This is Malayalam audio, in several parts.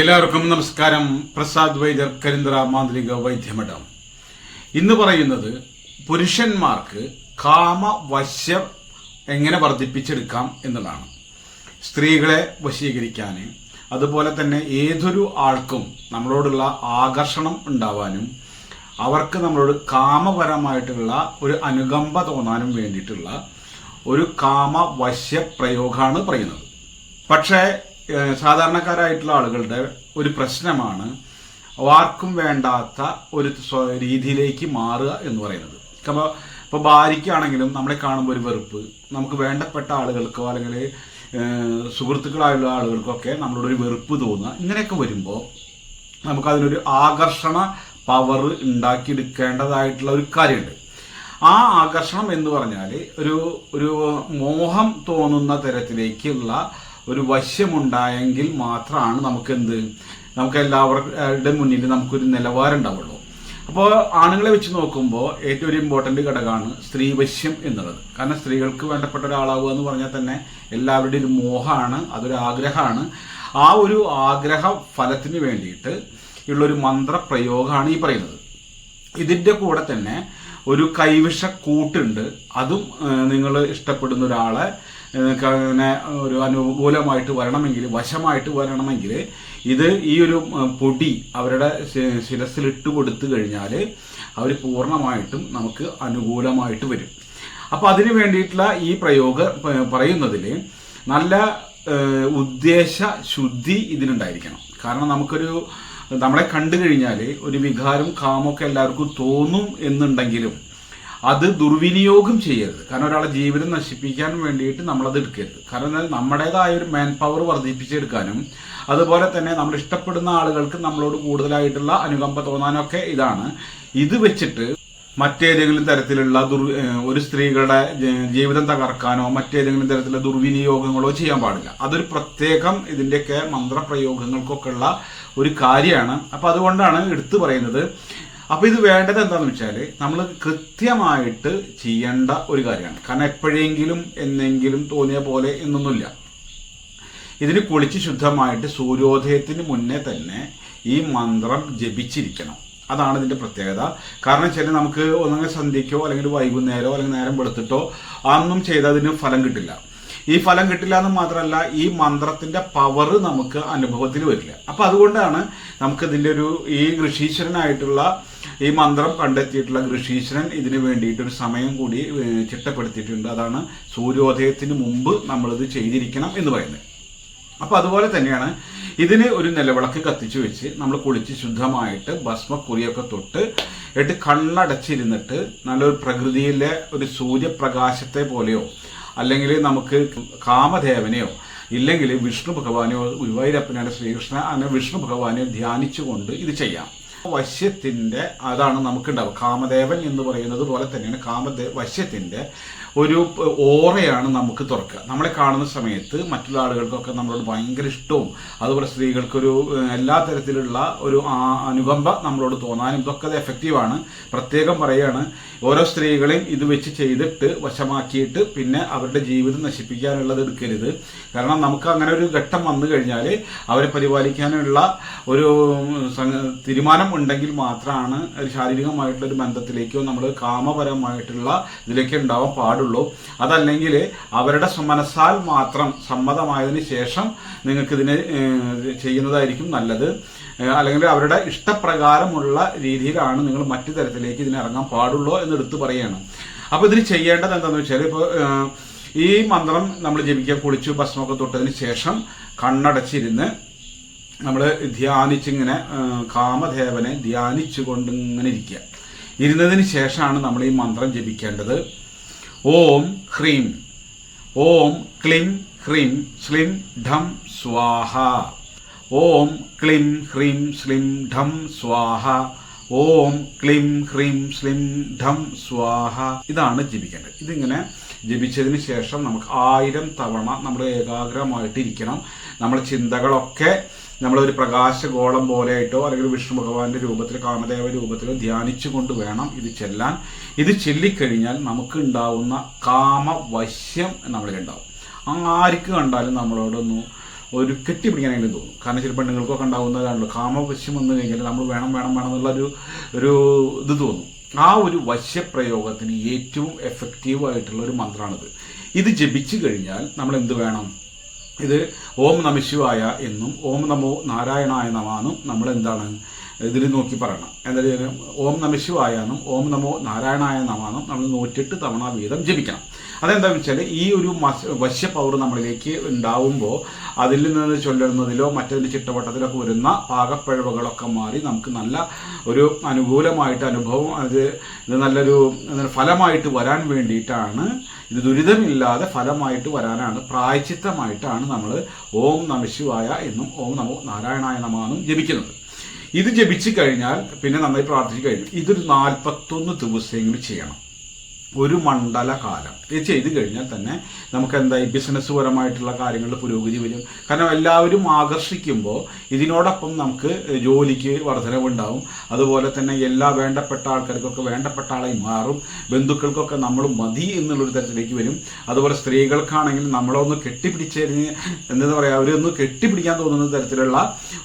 എല്ലാവർക്കും നമസ്കാരം. പ്രസാദ് വൈദ്യർ കരിന്ദ്ര മാന്ത്രിക വൈദ്യമഠം. ഇന്ന് പറയുന്നത് പുരുഷന്മാർക്ക് കാമവശ്യം എങ്ങനെ വർദ്ധിപ്പിച്ചെടുക്കാം എന്നതാണ് സ്ത്രീകളെ വശീകരിക്കാൻ അതുപോലെ തന്നെ ഏതൊരു ആൾക്കും നമ്മളോടുള്ള ആകർഷണം ഉണ്ടാവാനും അവർക്ക് നമ്മളോട് കാമപരമായിട്ടുള്ള ഒരു അനുകമ്പ തോന്നാനും വേണ്ടിയിട്ടുള്ള ഒരു കാമവശ്യ പ്രയോഗമാണ് പറയുന്നത്. പക്ഷേ സാധാരണക്കാരായിട്ടുള്ള ആളുകളുടെ ഒരു പ്രശ്നമാണ് ആർക്കും വേണ്ടാത്ത ഒരു രീതിയിലേക്ക് മാറുക എന്ന് പറയുന്നത്. അപ്പോൾ ഇപ്പോൾ ഭാര്യയ്ക്കാണെങ്കിലും നമ്മളെ കാണുമ്പോൾ ഒരു വെറുപ്പ്. നമുക്ക് വേണ്ടപ്പെട്ട ആളുകൾക്കോ അല്ലെങ്കിൽ സുഹൃത്തുക്കളായുള്ള ആളുകൾക്കൊക്കെ നമ്മളോട് ഒരു വെറുപ്പ് തോന്നുക. ഇങ്ങനെയൊക്കെ വരുമ്പോൾ നമുക്കതിനൊരു ആകർഷണ പവർ ഉണ്ടാക്കിയെടുക്കേണ്ടതായിട്ടുള്ള ഒരു കാര്യമുണ്ട്. ആ ആകർഷണം എന്ന് പറഞ്ഞാൽ ഒരു ഒരു മോഹം തോന്നുന്ന തരത്തിലേക്കുള്ള ഒരു വശ്യമുണ്ടായെങ്കിൽ മാത്രമാണ് നമുക്ക് എന്ത് നമുക്ക് എല്ലാവരുടെ മുന്നിൽ നമുക്കൊരു നിലവാരം ഉണ്ടാവുള്ളൂ അപ്പോൾ ആണുങ്ങളെ വെച്ച് നോക്കുമ്പോൾ ഏറ്റവും ഒരു ഇമ്പോർട്ടന്റ് ഘടകമാണ് സ്ത്രീവശ്യം എന്നുള്ളത്. കാരണം സ്ത്രീകൾക്ക് വേണ്ടപ്പെട്ട ഒരാളാവുക എന്ന് പറഞ്ഞാൽ തന്നെ എല്ലാവരുടെയും ഒരു മോഹമാണ് അതൊരു ആഗ്രഹമാണ്. ആ ഒരു ആഗ്രഹ ഫലത്തിന് വേണ്ടിയിട്ട് ഉള്ളൊരു മന്ത്രപ്രയോഗമാണ് ഈ പറയുന്നത്. ഇതിന്റെ കൂടെ തന്നെ ഒരു കൈവിഷ കൂട്ടുണ്ട് അതും നിങ്ങൾ ഇഷ്ടപ്പെടുന്ന ഒരാളെ നിങ്ങൾക്ക് അങ്ങനെ ഒരു അനുകൂലമായിട്ട് വരണമെങ്കിൽ വശമായിട്ട് വരണമെങ്കിൽ ഇത് ഈ ഒരു പൊടി അവരുടെ ശിരസിലിട്ട് കൊടുത്തു കഴിഞ്ഞാൽ അവർ പൂർണമായിട്ടും നമുക്ക് അനുകൂലമായിട്ട് വരും. അപ്പോൾ അതിന് വേണ്ടിയിട്ടുള്ള ഈ പ്രയോഗം പറയുന്നതിൽ നല്ല ഉദ്ദേശ ശുദ്ധി ഇതിനുണ്ടായിരിക്കണം. കാരണം നമുക്കൊരു നമ്മളെ കണ്ടു കഴിഞ്ഞാൽ ഒരു വികാരം കാമൊക്കെ എല്ലാവർക്കും തോന്നും എന്നുണ്ടെങ്കിലും അത് ദുർവിനിയോഗം ചെയ്യരുത്. കാരണം ഒരാളെ ജീവിതം നശിപ്പിക്കാൻ വേണ്ടിയിട്ട് നമ്മളത് എടുക്കരുത്. കാരണം എന്നാൽ നമ്മുടേതായ ഒരു മാൻ പവർ വർദ്ധിപ്പിച്ചെടുക്കാനും അതുപോലെ തന്നെ നമ്മൾ ഇഷ്ടപ്പെടുന്ന ആളുകൾക്ക് നമ്മളോട് കൂടുതലായിട്ടുള്ള അനുകമ്പ തോന്നാനൊക്കെ ഇതാണ്. ഇത് വെച്ചിട്ട് മറ്റേതെങ്കിലും തരത്തിലുള്ള ദുർ ഒരു സ്ത്രീകളുടെ ജീവിതം തകർക്കാനോ മറ്റേതെങ്കിലും തരത്തിലുള്ള ദുർവിനിയോഗങ്ങളോ ചെയ്യാൻ പാടില്ല. അതൊരു പ്രത്യേകം ഇതിന്റെയൊക്കെ മന്ത്രപ്രയോഗങ്ങൾക്കൊക്കെ ഉള്ള ഒരു കാര്യമാണ്. അപ്പൊ അതുകൊണ്ടാണ് എടുത്തു പറയുന്നത്. അപ്പൊ ഇത് വേണ്ടത് എന്താണെന്ന് വെച്ചാൽ നമ്മൾ കൃത്യമായിട്ട് ചെയ്യേണ്ട ഒരു കാര്യമാണ്. കാരണം എപ്പോഴെങ്കിലും എന്നെങ്കിലും തോന്നിയ പോലെ എന്നൊന്നുമില്ല. ഇതിന് കുളിച്ച് ശുദ്ധമായിട്ട് സൂര്യോദയത്തിന് മുന്നേ തന്നെ ഈ മന്ത്രം ജപിച്ചിരിക്കണം. അതാണ് ഇതിന്റെ പ്രത്യേകത. കാരണം വെച്ചാൽ നമുക്ക് ഒന്നെങ്കിൽ സന്ധ്യയ്ക്കോ അല്ലെങ്കിൽ വൈകുന്നേരമോ അല്ലെങ്കിൽ നേരം വെളുത്തിട്ടോ അന്നും ചെയ്തതിന് ഫലം കിട്ടില്ല. ഈ ഫലം കിട്ടില്ല എന്ന് മാത്രമല്ല ഈ മന്ത്രത്തിന്റെ പവർ നമുക്ക് അനുഭവത്തിൽ വരില്ല. അപ്പൊ അതുകൊണ്ടാണ് നമുക്ക് ഇതിന്റെ ഒരു ഈ ഋഷീശ്വരനായിട്ടുള്ള ഈ മന്ത്രം കണ്ടെത്തിയിട്ടുള്ള ഋഷീശ്വരൻ ഇതിനു വേണ്ടിയിട്ട് ഒരു സമയം കൂടി ചിട്ടപ്പെടുത്തിയിട്ടുണ്ട്. അതാണ് സൂര്യോദയത്തിന് മുമ്പ് നമ്മളിത് ചെയ്തിരിക്കണം എന്ന് പറയുന്നത്. അപ്പൊ അതുപോലെ തന്നെയാണ് ഇതിന് ഒരു നിലവിളക്ക് കത്തിച്ചു വെച്ച് നമ്മൾ കുളിച്ച് ശുദ്ധമായിട്ട് ഭസ്മക്കുറിയൊക്കെ തൊട്ട് എട്ട് കണ്ണടച്ചിരുന്നിട്ട് നല്ലൊരു പ്രകൃതിയിലെ ഒരു സൂര്യപ്രകാശത്തെ പോലെയോ അല്ലെങ്കിൽ നമുക്ക് കാമദേവനെയോ ഇല്ലെങ്കിൽ വിഷ്ണു ഭഗവാനെയോ ഗുരുവായൂരപ്പനായ ശ്രീകൃഷ്ണ അങ്ങനെ വിഷ്ണു ഭഗവാനെ ധ്യാനിച്ചുകൊണ്ട് ഇത് ചെയ്യാം. വശ്യത്തിന്റെ അതാണ് നമുക്കുണ്ടാവുക. കാമദേവൻ എന്ന് പറയുന്നത് പോലെ തന്നെയാണ് കാമദേ വശ്യത്തിന്റെ ഒരു ഓറയാണ് നമുക്ക് തുറക്കുക. നമ്മളെ കാണുന്ന സമയത്ത് മറ്റുള്ള ആളുകൾക്കൊക്കെ നമ്മളോട് ഭയങ്കര ഇഷ്ടവും അതുപോലെ സ്ത്രീകൾക്കൊരു എല്ലാ തരത്തിലുള്ള ഒരു അനുകമ്പ നമ്മളോട് തോന്നാനും ഇതൊക്കെ അത് എഫക്റ്റീവാണ് പ്രത്യേകം പറയുകയാണ് ഓരോ സ്ത്രീകളെയും ഇത് വെച്ച് ചെയ്തിട്ട് വശമാക്കിയിട്ട് പിന്നെ അവരുടെ ജീവിതം നശിപ്പിക്കാനുള്ളത് എടുക്കരുത്. കാരണം നമുക്ക് അങ്ങനെ ഒരു ഘട്ടം വന്നു കഴിഞ്ഞാൽ അവരെ പരിപാലിക്കാനുള്ള ഒരു തീരുമാനം ഉണ്ടെങ്കിൽ മാത്രമാണ് ഒരു ശാരീരികമായിട്ടുള്ള ഒരു ബന്ധത്തിലേക്കോ നമ്മൾ കാമപരമായിട്ടുള്ള ഇതിലേക്ക് ഉണ്ടാവാൻ പാടുള്ളൂ. അതല്ലെങ്കിൽ അവരുടെ മനസ്സാൽ മാത്രം സമ്മതമായതിനു ശേഷം നിങ്ങൾക്ക് ഇതിനെ ചെയ്യുന്നതായിരിക്കും നല്ലത്. അല്ലെങ്കിൽ അവരുടെ ഇഷ്ടപ്രകാരമുള്ള രീതിയിലാണ് നിങ്ങൾ മറ്റു തരത്തിലേക്ക് ഇതിന് ഇറങ്ങാൻ പാടുള്ളൂ എന്ന് എടുത്തു പറയുകയാണ് അപ്പൊ ഇതിന് ചെയ്യേണ്ടത് എന്താണെന്ന് വെച്ചാൽ ഇപ്പോൾ ഈ മന്ത്രം നമ്മൾ ജപിക്കാൻ കുളിച്ചു ഭസ്മൊക്കെ തൊട്ടതിന് ശേഷം കണ്ണടച്ചിരുന്ന് നമ്മൾ ധ്യാനിച്ചിങ്ങനെ കാമദേവനെ ധ്യാനിച്ചുകൊണ്ട് ഇങ്ങനെ ഇരിക്കുക. ഇരുന്നതിന് ശേഷമാണ് നമ്മൾ ഈ മന്ത്രം ജപിക്കേണ്ടത്. ഓം ഹ്രീം ഓം ക്ലിം ഹ്രീം ശ്ലിം ഢം സ്വാഹ ഓം ക്ലിം ഹ്രീം ശ്ലിം ഢം സ്വാഹ ഓം ക്ലിം ഹ്രീം ശ്ലിം ഢം സ്വാഹ ഇതാണ് ജപിക്കേണ്ടത്. ഇതിങ്ങനെ ജപിച്ചതിന് ശേഷം നമുക്ക് ആയിരം തവണ നമ്മൾ ഏകാഗ്രമായിട്ടിരിക്കണം. നമ്മുടെ ചിന്തകളൊക്കെ നമ്മളൊരു പ്രകാശഗോളം പോലെയായിട്ടോ അല്ലെങ്കിൽ വിഷ്ണു ഭഗവാന്റെ രൂപത്തിൽ കാമദേവ രൂപത്തിലോ ധ്യാനിച്ചുകൊണ്ട് വേണം ഇത് ചെല്ലാൻ. ഇത് ചെല്ലിക്കഴിഞ്ഞാൽ നമുക്ക് ഉണ്ടാവുന്ന കാമവശ്യം നമ്മളിലുണ്ടാവും. ആർക്ക് കണ്ടാലും നമ്മളോടൊന്ന് ഒരു കെട്ടിപ്പിടിക്കാനെങ്കിലും തോന്നും. കാരണം ചില പെണ്ണുങ്ങൾക്കൊക്കെ ഉണ്ടാവുന്നതാണല്ലോ. കാമവശ്യം വന്നു കഴിഞ്ഞാൽ നമ്മൾ വേണം വേണം വേണം എന്നുള്ളൊരു ഒരു ഇത് തോന്നും. ആ ഒരു വശ്യപ്രയോഗത്തിന് ഏറ്റവും എഫക്റ്റീവ് ആയിട്ടുള്ള ഒരു മന്ത്രമാണിത് ഇത് ജപിച്ചു കഴിഞ്ഞാൽ നമ്മൾ എന്ത് വേണം? ഇത് ഓം നമശിവായ എന്നും ഓം നമോ നാരായണായ നമാനും നമ്മൾ എന്താണ് ഇതിൽ നോക്കി പറയണം. എന്തായാലും ഓം നമശിവായാനും ഓം നമോ നാരായണായ നമാന്നും നമ്മൾ നൂറ്റെട്ട് തവണ വീതം ജപിക്കണം. അതെന്താണെന്ന് വെച്ചാൽ ഈ ഒരു വശ്യ പവർ നമ്മളിലേക്ക് ഉണ്ടാവുമ്പോൾ അതിൽ നിന്ന് ചൊല്ലുന്നതിലോ മറ്റതിന്റെ ചിട്ടവട്ടത്തിലൊക്കെ വരുന്ന പാകപ്പിഴവുകളൊക്കെ മാറി നമുക്ക് നല്ല ഒരു അനുകൂലമായിട്ട് അനുഭവം അത് ഇത് നല്ലൊരു ഫലമായിട്ട് വരാൻ വേണ്ടിയിട്ടാണ്. ഇത് ദുരിതമില്ലാതെ ഫലമായിട്ട് വരാനാണ് പ്രായച്ചിത്തമായിട്ടാണ് നമ്മൾ ഓം നമശിവായ എന്നും ഓം നമോ നാരായണായ നമാന്നും ജപിക്കുന്നത്. ഇത് ജപിച്ചു കഴിഞ്ഞാൽ പിന്നെ നന്നായി പ്രാർത്ഥിച്ചു കഴിഞ്ഞു. ഇതൊരു നാൽപ്പത്തൊന്ന് ദിവസമെങ്കിലും ചെയ്യണം. ഒരു മണ്ഡല കാലം ഇത് ചെയ്തു കഴിഞ്ഞാൽ തന്നെ നമുക്ക് എന്തായി ബിസിനസ് പരമായിട്ടുള്ള കാര്യങ്ങളിൽ പുരോഗതി വരും. കാരണം എല്ലാവരും ആകർഷിക്കുമ്പോൾ ഇതിനോടൊപ്പം നമുക്ക് ജോലിക്ക് വർധനവുണ്ടാവും അതുപോലെ തന്നെ എല്ലാ വേണ്ടപ്പെട്ട ആൾക്കാർക്കൊക്കെ വേണ്ടപ്പെട്ട ആളായി മാറും. ബന്ധുക്കൾക്കൊക്കെ നമ്മൾ മതി എന്നുള്ളൊരു തരത്തിലേക്ക് വരും. അതുപോലെ സ്ത്രീകൾക്കാണെങ്കിൽ നമ്മളൊന്ന് കെട്ടിപ്പിടിച്ചതിന് എന്താ പറയുക അവരൊന്ന് കെട്ടിപ്പിടിക്കാൻ തോന്നുന്ന തരത്തിലുള്ള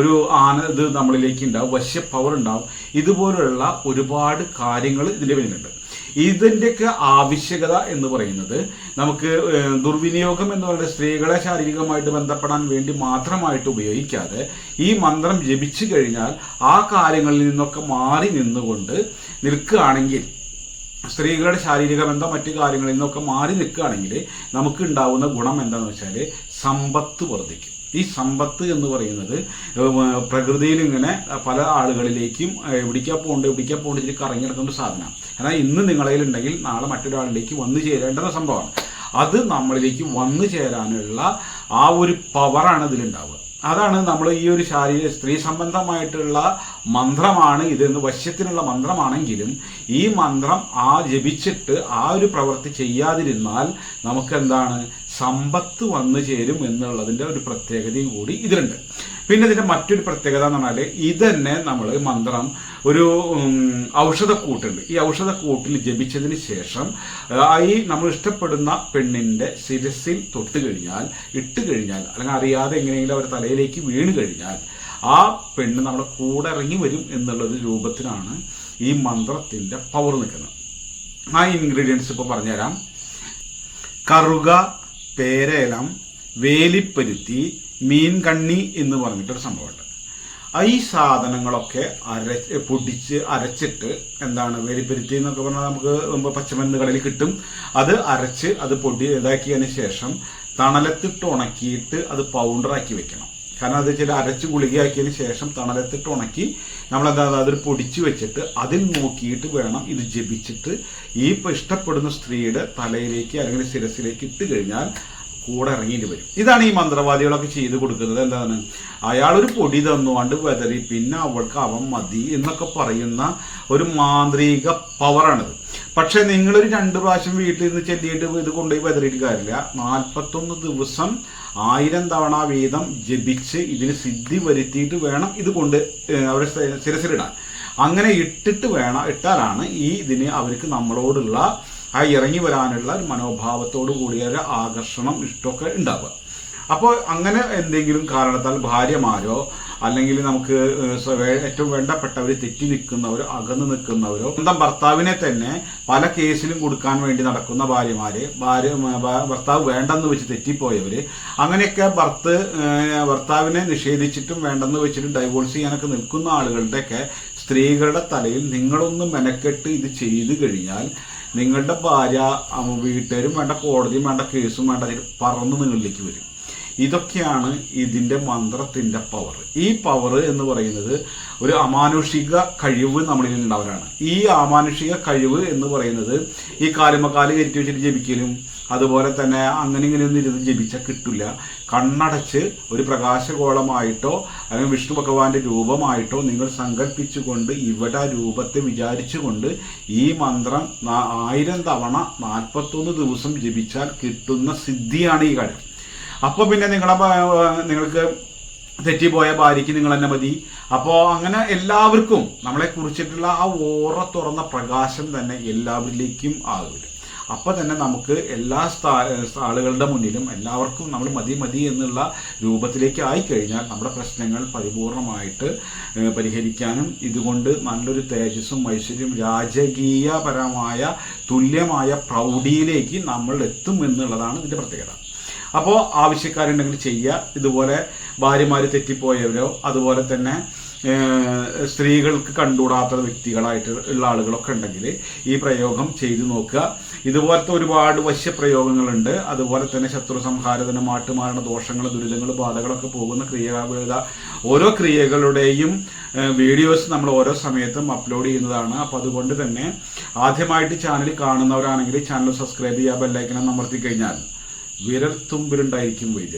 ഒരു ആന ഇത് നമ്മളിലേക്ക് ഉണ്ടാവും. വശ്യ പവർ ഉണ്ടാവും. ഇതുപോലുള്ള ഒരുപാട് കാര്യങ്ങൾ ഇതിന്റെ പിന്നിലുണ്ട്. ഇതിന്റെയൊക്കെ ആവശ്യകത എന്ന് പറയുന്നത് നമുക്ക് ദുർവിനിയോഗം എന്ന് പറയുന്നത് സ്ത്രീകളെ ശാരീരികമായിട്ട് ബന്ധപ്പെടാൻ വേണ്ടി മാത്രമായിട്ട് ഉപയോഗിക്കാതെ ഈ മന്ത്രം ജപിച്ചു കഴിഞ്ഞാൽ ആ കാര്യങ്ങളിൽ നിന്നൊക്കെ മാറി നിന്നുകൊണ്ട് നിൽക്കുകയാണെങ്കിൽ സ്ത്രീകളുടെ ശാരീരിക ബന്ധം മറ്റു കാര്യങ്ങളിൽ നിന്നൊക്കെ മാറി നിൽക്കുകയാണെങ്കിൽ നമുക്ക് ഉണ്ടാവുന്ന ഗുണം എന്താണെന്ന് വെച്ചാൽ സമ്പത്ത് വർദ്ധിക്കും. ഈ സമ്പത്ത് എന്ന് പറയുന്നത് പ്രകൃതിയിൽ ഇങ്ങനെ പല ആളുകളിലേക്കും എവിടേക്കാ പോകേണ്ടത് എവിടേക്കാ പോകേണ്ടത് ഇതിൽ കറങ്ങി നടക്കുന്ന ഒരു സാധനമാണ്. എന്നാൽ ഇന്ന് നിങ്ങളതിലുണ്ടെങ്കിൽ നാളെ മറ്റൊരാളിലേക്ക് വന്നു ചേരേണ്ടുന്ന സംഭവമാണ്. അത് നമ്മളിലേക്ക് വന്നു ചേരാനുള്ള ആ ഒരു പവറാണ് ഇതിലുണ്ടാവുക. അതാണ് നമ്മൾ ഈ ഒരു ശാരീരിക സ്ത്രീ സംബന്ധമായിട്ടുള്ള മന്ത്രമാണ് ഇതെന്ന് വശ്യത്തിനുള്ള മന്ത്രമാണെങ്കിലും ഈ മന്ത്രം ആ ജപിച്ചിട്ട് ആ ഒരു പ്രവൃത്തി ചെയ്യാതിരുന്നാൽ നമുക്ക് എന്താണ് സമ്പത്ത് വന്നു ചേരും എന്നുള്ളതിന്റെ ഒരു പ്രത്യേകതയും കൂടി ഇതിലുണ്ട്. പിന്നെ ഇതിന്റെ മറ്റൊരു പ്രത്യേകത എന്ന് പറഞ്ഞാൽ ഇതന്നെ നമ്മൾ മന്ത്രം ഒരു ഔഷധക്കൂട്ടുണ്ട് ഈ ഔഷധക്കൂട്ടിൽ ജപിച്ചതിന് ശേഷം ഈ നമ്മൾ ഇഷ്ടപ്പെടുന്ന പെണ്ണിന്റെ ശിരസിൽ തൊട്ട് കഴിഞ്ഞാൽ ഇട്ട് കഴിഞ്ഞാൽ അല്ലെങ്കിൽ അറിയാതെ എങ്ങനെയെങ്കിലും അവർ തലയിലേക്ക് വീണ് കഴിഞ്ഞാൽ ആ പെണ്ണ് നമ്മുടെ കൂടെ ഇറങ്ങി വരും എന്നുള്ളൊരു രൂപത്തിലാണ് ഈ മന്ത്രത്തിന്റെ പവർ നിൽക്കുന്നത്. ആ ഇൻഗ്രീഡിയൻസ് ഇപ്പോൾ പറഞ്ഞുതരാം. കറുക പേരേലം വേലിപ്പരുത്തി മീൻ കണ്ണി എന്ന് പറഞ്ഞിട്ടൊരു സംഭവമുണ്ട്. ഈ സാധനങ്ങളൊക്കെ അര പൊടിച്ച് അരച്ചിട്ട് എന്താണ് വേലിപ്പരുത്തി എന്നൊക്കെ പറഞ്ഞാൽ നമുക്ക് പച്ചമരുന്നുകളിൽ കിട്ടും. അത് അരച്ച് അത് പൊടി ഇതാക്കിയതിന് ശേഷം തണലത്തിട്ട് ഉണക്കിയിട്ട് അത് പൗഡറാക്കി വെക്കണം. കാരണം അത് ചില അരച്ച് ഗുളികയാക്കിയതിന് ശേഷം തണലത്തിട്ട് ഉണക്കി നമ്മളെന്താ അതിൽ പൊടിച്ച് വെച്ചിട്ട് അതിൽ നോക്കിയിട്ട് വേണം ഇത് ജപിച്ചിട്ട് ഈ ഇഷ്ടപ്പെടുന്ന സ്ത്രീയുടെ തലയിലേക്ക് അല്ലെങ്കിൽ ശിരസിലേക്ക് ഇട്ട് കഴിഞ്ഞാൽ കൂടെ ഇറങ്ങിയിട്ട് വരും. ഇതാണ് ഈ മന്ത്രവാദികളൊക്കെ ചെയ്ത് കൊടുക്കുന്നത്. എന്താണ്? അയാളൊരു പൊടി തന്നുകൊണ്ട് വെതറി പിന്നെ അവൾക്ക് അവൻ മതി എന്നൊക്കെ പറയുന്ന ഒരു മാന്ത്രിക പവറാണിത്. പക്ഷെ നിങ്ങളൊരു രണ്ട് പ്രാവശ്യം വീട്ടിൽ നിന്ന് ചെല്ലിയിട്ട് ഇത് കൊണ്ടുപോയി വെതറിയിട്ട് കാര്യമില്ല. നാൽപ്പത്തൊന്ന് ദിവസം ആയിരം തവണ വീതം ജപിച്ച് ഇതിന് സിദ്ധി വരുത്തിയിട്ട് വേണം ഇത് കൊണ്ട് അവരെ ശിരസിലിടാൻ. അങ്ങനെ ഇട്ടിട്ട് വേണം ഇട്ടാലാണ് ഈ ഇതിന് അവർക്ക് നമ്മളോടുള്ള ആ ഇറങ്ങി വരാനുള്ള ഒരു മനോഭാവത്തോടു കൂടിയ ഒരു ആകർഷണം ഇഷ്ടമൊക്കെ ഉണ്ടാവുക. അപ്പോൾ അങ്ങനെ എന്തെങ്കിലും കാരണത്താൽ ഭാര്യമാരോ അല്ലെങ്കിൽ നമുക്ക് ഏറ്റവും വേണ്ടപ്പെട്ടവർ തെറ്റി നിൽക്കുന്നവരോ അകന്ന് നിൽക്കുന്നവരോ സ്വന്തം ഭർത്താവിനെ തന്നെ പല കേസിലും കൊടുക്കാൻ വേണ്ടി നടക്കുന്ന ഭാര്യമാര് ഭാര്യ ഭർത്താവ് വേണ്ടെന്ന് വെച്ച് തെറ്റിപ്പോയവര് അങ്ങനെയൊക്കെ ഭർത്ത് ഭർത്താവിനെ നിഷേധിച്ചിട്ടും വേണ്ടെന്ന് വെച്ചിട്ട് ഡൈവോഴ്സ് ചെയ്യാനൊക്കെ നിൽക്കുന്ന ആളുകളുടെയൊക്കെ സ്ത്രീകളുടെ തലയിൽ നിങ്ങളൊന്ന് മെനക്കെട്ട് ഇത് ചെയ്തു കഴിഞ്ഞാൽ നിങ്ങളുടെ ഭാര്യ വീട്ടുകാരും വേണ്ട കോടതിയും വേണ്ട കേസും വേണ്ട അതിൽ പറന്ന് നിങ്ങളിലേക്ക് വരും. ഇതൊക്കെയാണ് ഇതിന്റെ മന്ത്രത്തിന്റെ പവർ ഈ പവർ എന്ന് പറയുന്നത് ഒരു അമാനുഷിക കഴിവ് നമ്മളിൽ ഉണ്ടാവലാണ് ഈ അമാനുഷിക കഴിവ് എന്ന് പറയുന്നത് ഈ കാലുമക്കാൽ കയറ്റി വെച്ചിട്ട് ജപിക്കലും അതുപോലെ തന്നെ അങ്ങനെ ഇങ്ങനെ ഒന്നും ഇരുന്ന് ജപിച്ചാൽ കിട്ടില്ല കണ്ണടച്ച് ഒരു പ്രകാശഗോളമായിട്ടോ അല്ലെങ്കിൽ വിഷ്ണു ഭഗവാന്റെ രൂപമായിട്ടോ നിങ്ങൾ സങ്കല്പിച്ചുകൊണ്ട് ഇവിടെ രൂപത്തെ വിചാരിച്ചുകൊണ്ട് ഈ മന്ത്രം ആയിരം തവണ നാൽപ്പത്തൊന്ന് ദിവസം ജപിച്ചാൽ കിട്ടുന്ന സിദ്ധിയാണ് ഈ കാര്യം. അപ്പോൾ പിന്നെ നിങ്ങളെ ഭ- നിങ്ങൾക്ക് തെറ്റിപ്പോയ ഭാര്യയ്ക്ക് നിങ്ങൾ തന്നെ മതി. അപ്പോൾ അങ്ങനെ എല്ലാവർക്കും നമ്മളെ കുറിച്ചിട്ടുള്ള ആ ഓറ തുറന്ന പ്രകാശം തന്നെ എല്ലാവരിലേക്കും ആകും അപ്പോൾ തന്നെ നമുക്ക് എല്ലാ ആളുകളുടെ മുന്നിലും എല്ലാവർക്കും നമ്മൾ മതി മതി എന്നുള്ള രൂപത്തിലേക്ക് ആയി കഴിഞ്ഞാൽ നമ്മുടെ പ്രശ്നങ്ങൾ പരിപൂർണമായിട്ട് പരിഹരിക്കാനും ഇതുകൊണ്ട് നല്ലൊരു തേജസ്സും ഐശ്വര്യം രാജകീയപരമായ തുല്യമായ പ്രൗഢിയിലേക്ക് നമ്മൾ എത്തും എന്നുള്ളതാണ് ഇതിന്റെ പ്രത്യേകത. അപ്പോൾ ആവശ്യക്കാരുണ്ടെങ്കിൽ ചെയ്യുക ഇതുപോലെ ഭാര്യമാർ തെറ്റിപ്പോയവരോ അതുപോലെ തന്നെ സ്ത്രീകൾക്ക് കണ്ടുകൂടാത്ത വ്യക്തികളായിട്ട് ഉള്ള ആളുകളൊക്കെ ഉണ്ടെങ്കിൽ ഈ പ്രയോഗം ചെയ്തു നോക്കുക. ഇതുപോലത്തെ ഒരുപാട് വശ്യപ്രയോഗങ്ങളുണ്ട് അതുപോലെ തന്നെ ശത്രു സംഹാരത്തിന് മാട്ടുമാരണ ദോഷങ്ങൾ ദുരിതങ്ങൾ ബാധകളൊക്കെ പോകുന്ന ക്രിയകളുടെ ഓരോ ക്രിയകളുടെയും വീഡിയോസ് നമ്മൾ ഓരോ സമയത്തും അപ്ലോഡ് ചെയ്യുന്നതാണ്. അപ്പോൾ അതുകൊണ്ട് തന്നെ ആദ്യമായിട്ട് ചാനൽ കാണുന്നവരാണെങ്കിൽ ചാനൽ സബ്സ്ക്രൈബ് ചെയ്യുക ബെല്ലൈക്കണം അമർത്തി കഴിഞ്ഞാൽ വിരൽ തുമ്പിലുണ്ടായിരിക്കും വരിക.